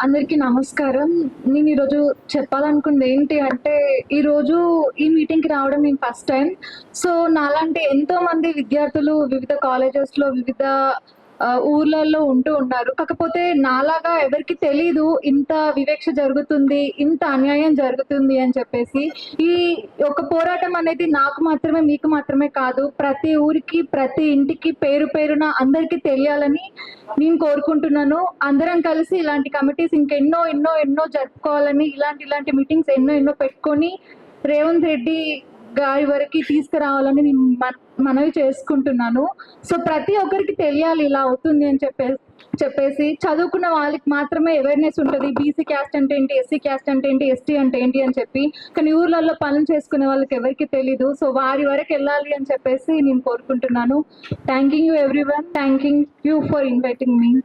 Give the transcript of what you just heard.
అందరికీ నమస్కారం. నేను ఈరోజు చెప్పాలనుకుంది ఏంటి అంటే ఈరోజు ఈ మీటింగ్కి రావడం నేను ఫస్ట్ టైం సో నాలాంటి ఎంతో మంది విద్యార్థులు వివిధ కాలేజెస్లో వివిధ ఊర్లలో ఉంటూ ఉన్నారు. కాకపోతే నాలాగా ఎవరికి తెలీదు ఇంత వివక్ష జరుగుతుంది ఇంత అన్యాయం జరుగుతుంది అని చెప్పేసి. ఈ ఒక పోరాటం అనేది నాకు మాత్రమే మీకు మాత్రమే కాదు ప్రతి ఊరికి ప్రతి ఇంటికి పేరు పేరున అందరికీ తెలియాలని నేను కోరుకుంటున్నాను. అందరం కలిసి ఇలాంటి కమిటీస్ ఇంకెన్నో ఎన్నో ఎన్నో జరుపుకోవాలని ఇలాంటి ఇలాంటి మీటింగ్స్ ఎన్నో ఎన్నో పెట్టుకొని రేవంత్ రెడ్డి గారి వరకు తీసుకురావాలని నేను మన- మనవి చేసుకుంటున్నాను. సో ప్రతి ఒక్కరికి తెలియాలి ఇలా అవుతుంది అని చెప్పేసి చెప్పేసి చదువుకున్న వాళ్ళకి మాత్రమే అవేర్నెస్ ఉంటుంది. బీసీ క్యాస్ట్ అంటే ఏంటి ఎస్సీ క్యాస్ట్ అంటే ఏంటి ఎస్టీ అంటే ఏంటి అని చెప్పి. కానీ ఊర్లలో పనులు చేసుకునే వాళ్ళకి ఎవరికి తెలీదు. సో వారి వరకు వెళ్ళాలి అని చెప్పేసి నేను కోరుకుంటున్నాను. Thanking you everyone thanking you for inviting me